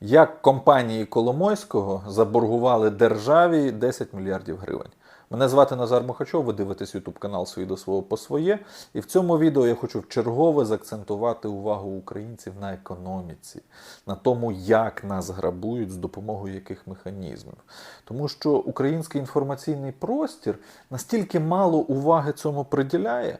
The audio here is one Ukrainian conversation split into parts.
Як компанії Коломойського заборгували державі 10 мільярдів гривень. Мене звати Назар Мухачов, ви дивитесь YouTube канал «Свій до свого по своє. І в цьому відео я хочу вчергове заакцентувати увагу українців на економіці, на тому, як нас грабують, з допомогою яких механізмів. Тому що український інформаційний простір настільки мало уваги цьому приділяє.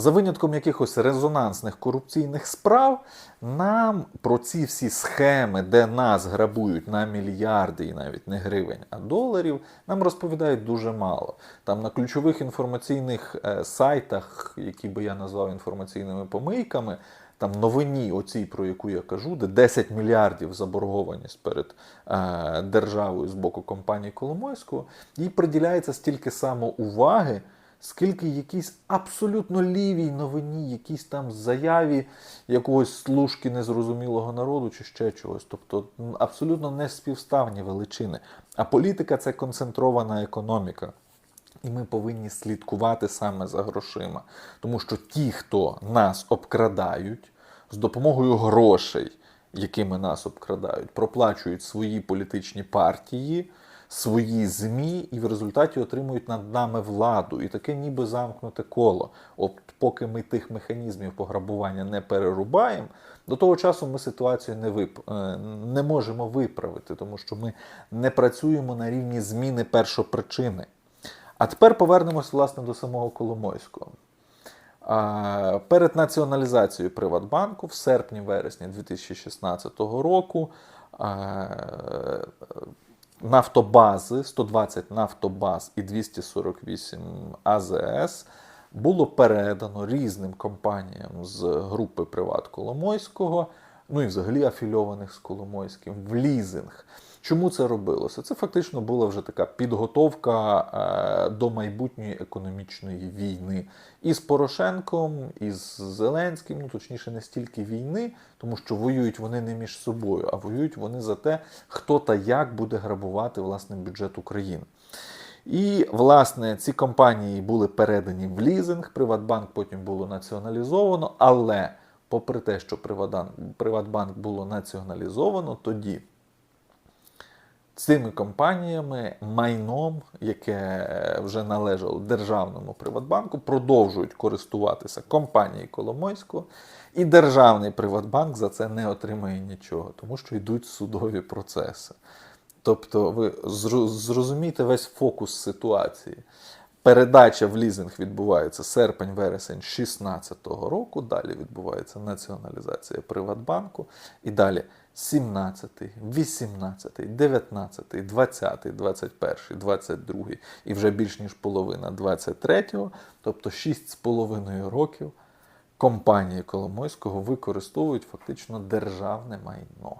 За винятком якихось резонансних корупційних справ, нам про ці всі схеми, де нас грабують на мільярди і навіть не гривень, а доларів, нам розповідають дуже мало. Там на ключових інформаційних е, сайтах, які би я назвав інформаційними помийками, там новині, оцій, про яку я кажу, де 10 мільярдів заборгованість перед е, державою з боку компанії Коломойського, їй приділяється стільки само уваги скільки якійсь абсолютно лівій новині, якійсь там заяві якогось служки незрозумілого народу чи ще чогось. Тобто абсолютно не співставні величини. А політика це концентрована економіка. І ми повинні слідкувати саме за грошима. Тому що ті, хто нас обкрадають з допомогою грошей, якими нас обкрадають, проплачують свої політичні партії, свої ЗМІ і в результаті отримують над нами владу. І таке ніби замкнуте коло. От поки ми тих механізмів пограбування не перерубаємо, до того часу ми ситуацію не, вип... е, не можемо виправити, тому що ми не працюємо на рівні зміни першопричини. А тепер повернемось власне до самого Коломойського. Перед націоналізацією Приватбанку в серпні-вересні 2016 року нафтобази, 120 нафтобаз і 248 АЗС було передано різним компаніям з групи Приват Коломойського, ну і взагалі афільованих з Коломойським в лізинг. Чому це робилося? Це фактично була вже така підготовка е, до майбутньої економічної війни і з Порошенком, і з Зеленським, ну точніше, не стільки війни, тому що воюють вони не між собою, а воюють вони за те, хто та як буде грабувати власне бюджет України. І, власне, ці компанії були передані в лізинг, Приватбанк потім було націоналізовано, але попри те, що Приватбанк, було націоналізовано, тоді цими компаніями майном, яке вже належало державному Приватбанку, продовжують користуватися компанії Коломойського, і державний Приватбанк за це не отримає нічого, тому що йдуть судові процеси. Тобто, ви зрозумієте весь фокус ситуації. Передача в лізинг відбувається серпень-вересень 2016 року. Далі відбувається націоналізація Приватбанку. І далі 17, 18, 19, 20, 21, 22 і вже більш ніж половина 23-го, тобто 6,5 років компанії Коломойського використовують фактично державне майно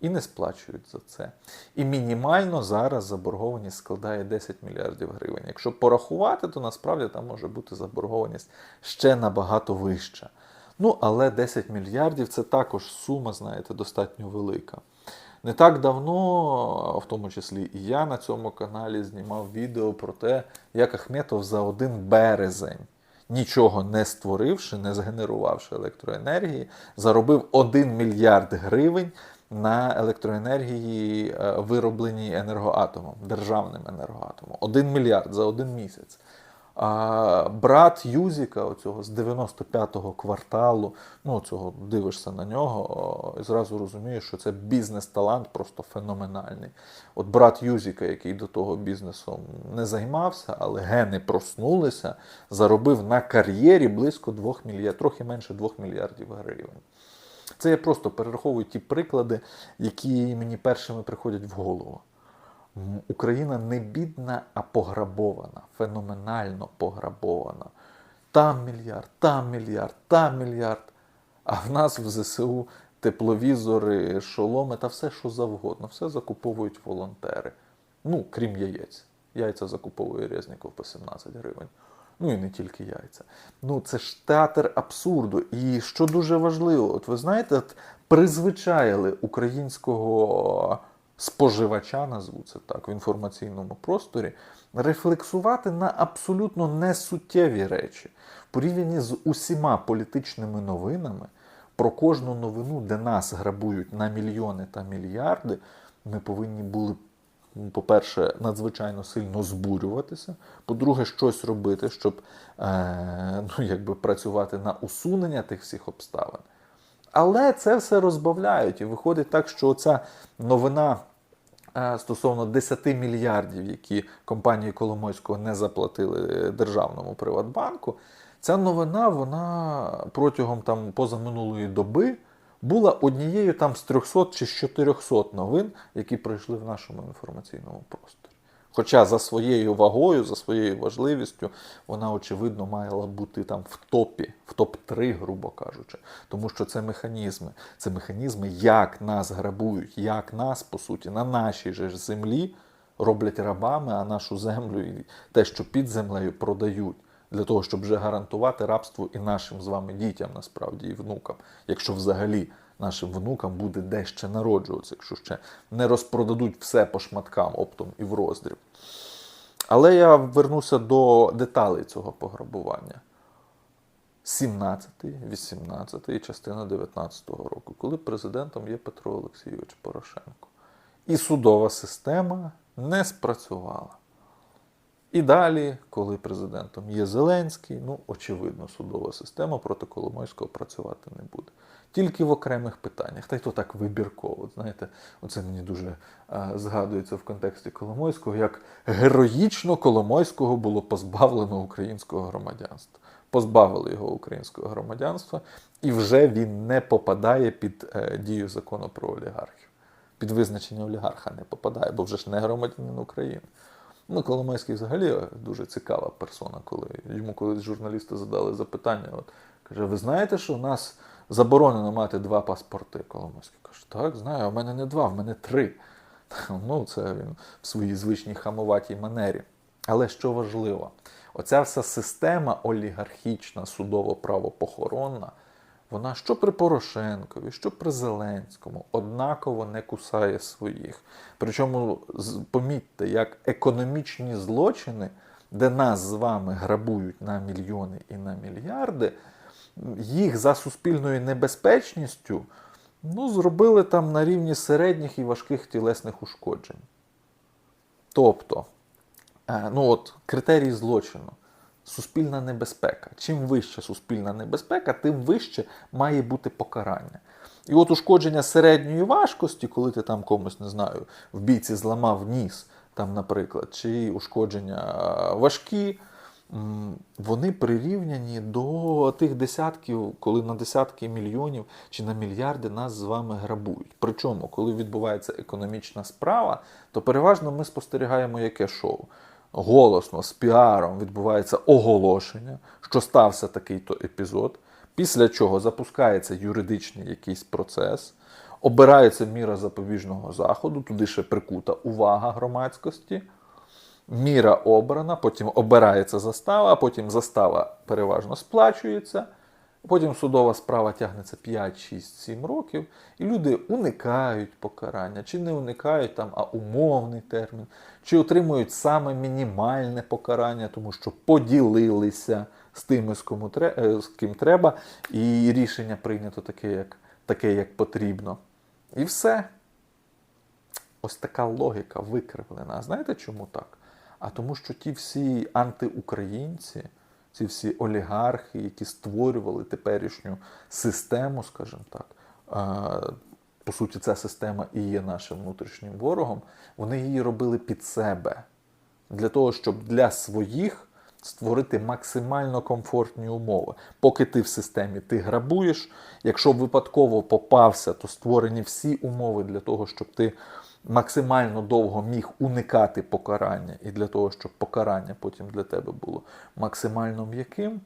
і не сплачують за це. І мінімально зараз заборгованість складає 10 мільярдів гривень. Якщо порахувати, то насправді там може бути заборгованість ще набагато вища. Ну, але 10 мільярдів це також сума, знаєте, достатньо велика. Не так давно, в тому числі і я на цьому каналі знімав відео про те, як Ахметов за один березень, нічого не створивши, не згенерувавши електроенергії, заробив 1 мільярд гривень на електроенергії, е, виробленій енергоатомом, державним енергоатомом. 1 мільярд за один місяць. А брат Юзіка, оцього з 95-го кварталу, ну цього дивишся на нього і зразу розумієш, що це бізнес-талант просто феноменальний. От брат Юзіка, який до того бізнесом не займався, але гени проснулися, заробив на кар'єрі близько 2 мільярдів, трохи менше 2 мільярдів гривень. Це я просто перераховую ті приклади, які мені першими приходять в голову. Україна не бідна, а пограбована, феноменально пограбована. Там мільярд, там мільярд, там мільярд. А в нас в ЗСУ тепловізори, шоломи та все, що завгодно. Все закуповують волонтери. Ну, крім яєць. Яйця закуповує Резніков по 17 гривень. Ну і не тільки яйця. Ну це ж театр абсурду. І що дуже важливо, от ви знаєте, от призвичаїли українського споживача, назву це так, в інформаційному просторі, рефлексувати на абсолютно несуттєві речі. Порівняні з усіма політичними новинами, про кожну новину, де нас грабують на мільйони та мільярди, ми повинні були, по-перше, надзвичайно сильно збурюватися. По-друге, щось робити, щоб е, ну, якби працювати на усунення тих всіх обставин. Але це все розбавляють, і виходить так, що ця новина е, стосовно 10 мільярдів, які компанії Коломойського не заплатили державному Приватбанку, ця новина вона протягом там позаминулої доби була однією там з 300 чи з 400 новин, які пройшли в нашому інформаційному просторі. Хоча за своєю вагою, за своєю важливістю, вона, очевидно, мала бути там в топі, в топ-3, грубо кажучи. Тому що це механізми. Це механізми, як нас грабують, як нас, по суті, на нашій же землі роблять рабами, а нашу землю і те, що під землею продають. Для того, щоб вже гарантувати рабство і нашим з вами дітям, насправді, і внукам, якщо взагалі нашим внукам буде де ще народжуватися, якщо ще не розпродадуть все по шматкам оптом і в роздріб. Але я вернуся до деталей цього пограбування. 17, 18 і частина 19 року, коли президентом є Петро Олексійович Порошенко. І судова система не спрацювала. І далі, коли президентом є Зеленський, ну, очевидно, судова система проти Коломойського працювати не буде. Тільки в окремих питаннях. Та й то так вибірково. Знаєте, оце мені дуже а, згадується в контексті Коломойського, як героїчно Коломойського було позбавлено українського громадянства. Позбавили його українського громадянства, і вже він не попадає під е, дію закону про олігархів. Під визначення олігарха не попадає, бо вже ж не громадянин України. Ну, Коломойський взагалі дуже цікава персона, коли йому колись журналісти задали запитання. От, каже: ви знаєте, що в нас заборонено мати два паспорти? Коломойський каже, так, знаю, а в мене не два, в мене три. Ну, це він в своїй звичній хамоватій манері. Але що важливо, оця вся система олігархічна, судово-правопохоронна, вона що при Порошенкові, що при Зеленському однаково не кусає своїх. Причому помітьте, як економічні злочини, де нас з вами грабують на мільйони і на мільярди, їх за суспільною небезпечністю ну, зробили там на рівні середніх і важких тілесних ушкоджень. Тобто, е, ну от критерій злочину. Суспільна небезпека. Чим вища суспільна небезпека, тим вище має бути покарання. І от ушкодження середньої важкості, коли ти там комусь не знаю, в бійці зламав ніс, там, наприклад, чи ушкодження важкі, вони прирівняні до тих десятків, коли на десятки мільйонів чи на мільярди нас з вами грабують. Причому, коли відбувається економічна справа, то переважно ми спостерігаємо яке шоу. Голосно з піаром відбувається оголошення, що стався такий-то епізод, після чого запускається юридичний якийсь процес, обирається міра запобіжного заходу, туди ще прикута увага громадськості. Міра обрана, потім обирається застава, потім застава переважно сплачується, потім судова справа тягнеться 5, 6, 7 років, і люди уникають покарання, чи не уникають там, а умовний термін, чи отримують саме мінімальне покарання, тому що поділилися з тими, з, кому е, з ким треба, і рішення прийнято таке, як, таке, як потрібно. І все. Ось така логіка викривлена. А знаєте чому так? А тому, що ті всі антиукраїнці, ці всі олігархи, які створювали теперішню систему, скажімо так, по суті, ця система і є нашим внутрішнім ворогом, вони її робили під себе для того, щоб для своїх створити максимально комфортні умови. Поки ти в системі ти грабуєш, якщо випадково попався, то створені всі умови для того, щоб ти максимально довго міг уникати покарання, і для того, щоб покарання потім для тебе було максимально м'яким.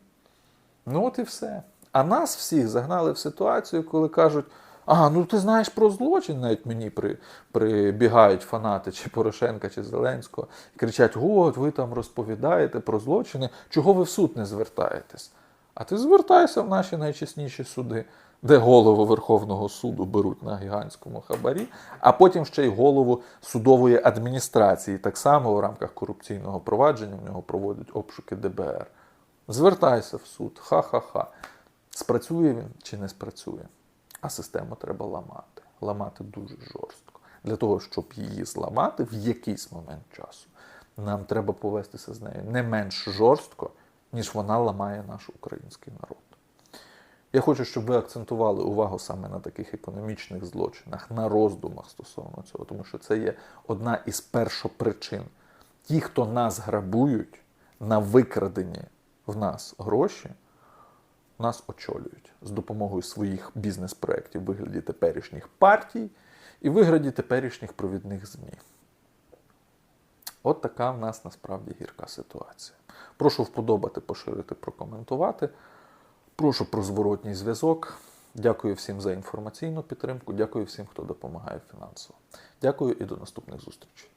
Ну от і все. А нас всіх загнали в ситуацію, коли кажуть: а, ну ти знаєш про злочин, навіть мені при, прибігають фанати чи Порошенка, чи Зеленського, і кричать: от ви там розповідаєте про злочини, чого ви в суд не звертаєтесь? А ти звертайся в наші найчесніші суди, де голову Верховного суду беруть на гігантському хабарі, а потім ще й голову судової адміністрації. Так само в рамках корупційного провадження в нього проводять обшуки ДБР. Звертайся в суд, ха-ха-ха. Спрацює він чи не спрацює? А систему треба ламати. Ламати дуже жорстко. Для того, щоб її зламати в якийсь момент часу, нам треба повестися з нею не менш жорстко, ніж вона ламає наш український народ. Я хочу, щоб ви акцентували увагу саме на таких економічних злочинах, на роздумах стосовно цього, тому що це є одна із першопричин. Ті, хто нас грабують на викрадені в нас гроші, нас очолюють з допомогою своїх бізнес-проєктів вигляді теперішніх партій і вигляді теперішніх провідних ЗМІ. От така в нас насправді гірка ситуація. Прошу вподобати, поширити, прокоментувати. Прошу про зворотній зв'язок. Дякую всім за інформаційну підтримку. Дякую всім, хто допомагає фінансово. Дякую і до наступних зустрічей.